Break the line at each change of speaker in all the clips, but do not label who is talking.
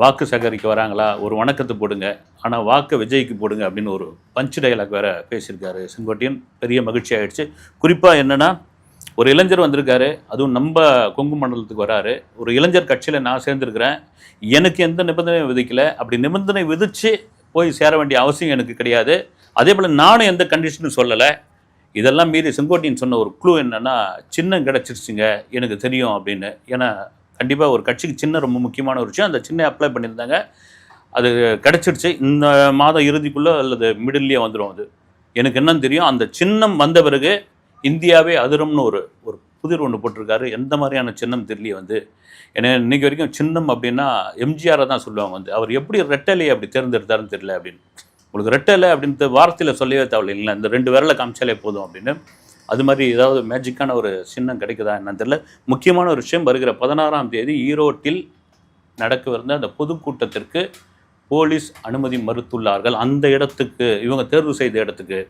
வாக்கு சேகரிக்க வராங்களா? ஒரு வணக்கத்தை போடுங்க. ஆனால் வாக்கு விஜய்க்கு போடுங்க அப்படின்னு ஒரு பஞ்ச் டயலாக் வேற பேசியிருக்காரு செங்கோட்டையன். பெரிய மகிழ்ச்சி ஆகிடுச்சு குறிப்பாக என்னென்னா ஒரு இளைஞர் வந்திருக்காரு. அதுவும் நம்ம கொங்கு மண்டலத்துக்கு வராரு. ஒரு இளைஞர் கட்சியில் நான் சேர்ந்துருக்கிறேன். எனக்கு எந்த நிபந்தனையும் விதிக்கல. அப்படி நிபந்தனை விதித்து போய் சேர வேண்டிய அவசியம் எனக்கு கிடையாது. அதே போல் நானும் எந்த கண்டிஷனும் சொல்லலை. இதெல்லாம் மீறி செங்கோட்டையன் சொன்ன ஒரு குழு என்னென்னா சின்னம் கிடச்சிருச்சுங்க எனக்கு தெரியும் அப்படின்னு. ஏன்னா கண்டிப்பாக ஒரு கட்சிக்கு சின்ன ரொம்ப முக்கியமான ஒரு விஷயம். அந்த சின்ன அப்ளை பண்ணியிருந்தாங்க. அது கிடச்சிருச்சு. இந்த மாதம் இறுதிக்குள்ளே அல்லது மிடில்லையே வந்துடும் அது. எனக்கு என்னன்னு தெரியும். அந்த சின்னம் வந்த பிறகு இந்தியாவே அதிரம்னு ஒரு ஒரு புதிர் ஒன்று போட்டிருக்காரு. எந்த மாதிரியான சின்னம் தெரியலையே வந்து. ஏன்னா இன்னைக்கு வரைக்கும் சின்னம் அப்படின்னா எம்ஜிஆரை தான் சொல்லுவாங்க வந்து. அவர் எப்படி ரெட்டலையை அப்படி தேர்ந்தெடுத்தாருன்னு தெரியல அப்படின்னு. உங்களுக்கு ரெட்டலை அப்படின்ட்டு வார்த்தையில் சொல்லவே தேவையில்லை. இந்த ரெண்டு விரலை காமிச்சாலே போதும் அப்படின்னு. அது மாதிரி ஏதாவது மேஜிக்கான ஒரு சின்னம் கிடைக்குதா என்னன்னு தெரியல. முக்கியமான ஒரு விஷயம் வருகிற பதினாறாம் தேதி ஈரோட்டில் நடக்கவிருந்த அந்த பொதுக்கூட்டத்திற்கு போலீஸ் அனுமதி மறுத்துள்ளார்கள். அந்த இடத்துக்கு இவங்க தேர்வு செய்த இடத்துக்கு.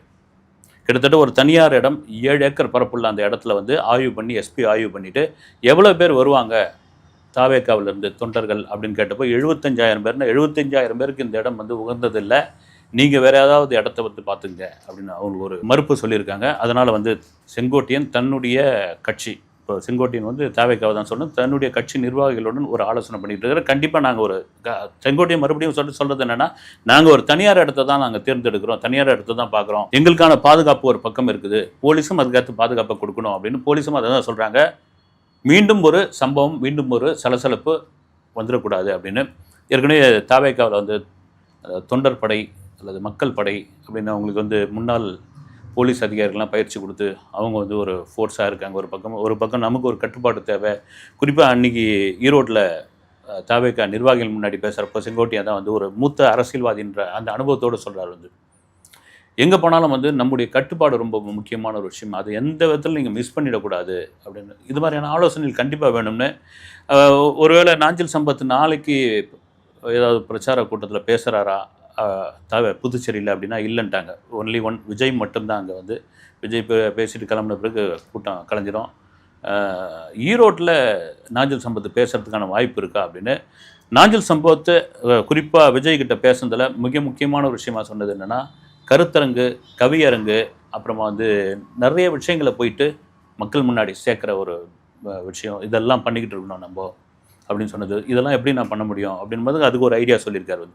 கிட்டத்தட்ட ஒரு தனியார் இடம் ஏழு ஏக்கர் பரப்புள்ள அந்த இடத்துல வந்து ஆய்வு பண்ணி எஸ்பி ஆய்வு பண்ணிவிட்டு எவ்வளோ பேர் வருவாங்க தாவேக்காவிலிருந்து தொண்டர்கள்? அப்படின்னு கேட்டப்போ எழுபத்தஞ்சாயிரம் பேர்னா எழுபத்தஞ்சாயிரம் பேருக்கு இந்த இடம் வந்து உகந்ததில்லை. நீங்கள் வேற ஏதாவது இடத்த வந்து பார்த்துங்க அப்படின்னு அவங்க ஒரு மறுப்பு சொல்லியிருக்காங்க. அதனால் வந்து செங்கோட்டையன் தன்னுடைய கட்சி இப்போ செங்கோட்டையன் வந்து தாவேக்காவை தான் சொல்லணும் தன்னுடைய கட்சி நிர்வாகிகளுடன் ஒரு ஆலோசனை பண்ணிட்டு இருக்கிற கண்டிப்பாக நாங்கள் ஒரு க- செங்கோட்டையன் மறுபடியும் சொல்ல சொல்கிறது என்னென்னா நாங்கள் ஒரு தனியார் இடத்த தான் நாங்கள் தேர்ந்தெடுக்கிறோம் தனியார் இடத்த தான் பார்க்குறோம். எங்களுக்கான பாதுகாப்பு ஒரு பக்கம் இருக்குது போலீஸும் அதுக்கேற்ற பாதுகாப்பை கொடுக்கணும் அப்படின்னு போலீஸும் அதை தான் சொல்கிறாங்க மீண்டும் ஒரு சம்பவம் மீண்டும் ஒரு சலசலப்பு வந்துடக்கூடாது அப்படின்னு. ஏற்கனவே தாவேக்காவில் வந்து தொண்டர் படை அல்லது மக்கள் படை அப்படின்னு அவங்களுக்கு வந்து முன்னாள் போலீஸ் அதிகாரிகள்லாம் பயிற்சி கொடுத்து அவங்க வந்து ஒரு ஃபோர்ஸாக இருக்காங்க. ஒரு பக்கம் ஒரு பக்கம் நமக்கு ஒரு கட்டுப்பாடு தேவை. குறிப்பாக அன்னைக்கு ஈரோட்டில் தாவேக்கா நிர்வாகிகள் முன்னாடி பேசுகிறப்ப செங்கோட்டையன் தான் வந்து ஒரு மூத்த அரசியல்வாதின்ற அந்த அனுபவத்தோடு சொல்கிறார் வந்து. எங்கே போனாலும் வந்து நம்முடைய கட்டுப்பாடு ரொம்ப முக்கியமான ஒரு விஷயம். அது எந்த விதத்தில் நீங்கள் மிஸ் பண்ணிடக்கூடாது அப்படின்னு. இது மாதிரியான ஆலோசனைகள் கண்டிப்பாக வேணும்னு. ஒருவேளை நாஞ்சில் சம்பத் நாளைக்கு ஏதாவது பிரச்சார கூட்டத்தில் பேசுகிறாரா தவிர புதுச்சேரியில் அப்படின்னா இல்லைன்ட்டாங்க. ஒன்லி ஒன் விஜய் மட்டும்தான் அங்கே வந்து. விஜய் பே பேசிட்டு கிளம்புன பிறகு கூட்டம் கலைஞ்சிரும். ஈரோட்டில் நாஞ்சல் சம்பத்து பேசுகிறதுக்கான வாய்ப்பு இருக்கா அப்படின்னு. நாஞ்சில் சம்பவத்தை குறிப்பாக விஜய்கிட்ட பேசுனதில் மிக முக்கியமான ஒரு விஷயமா சொன்னது என்னென்னா கருத்தரங்கு கவியரங்கு அப்புறமா வந்து நிறைய விஷயங்களை போயிட்டு மக்கள் முன்னாடி சேர்க்குற ஒரு விஷயம். இதெல்லாம் பண்ணிக்கிட்டு இருக்கணும் நம்ம அப்படின்னு சொன்னது. இதெல்லாம் எப்படி நான் பண்ண முடியும் அப்படின்போது அதுக்கு ஒரு ஐடியா சொல்லியிருக்காரு வந்து.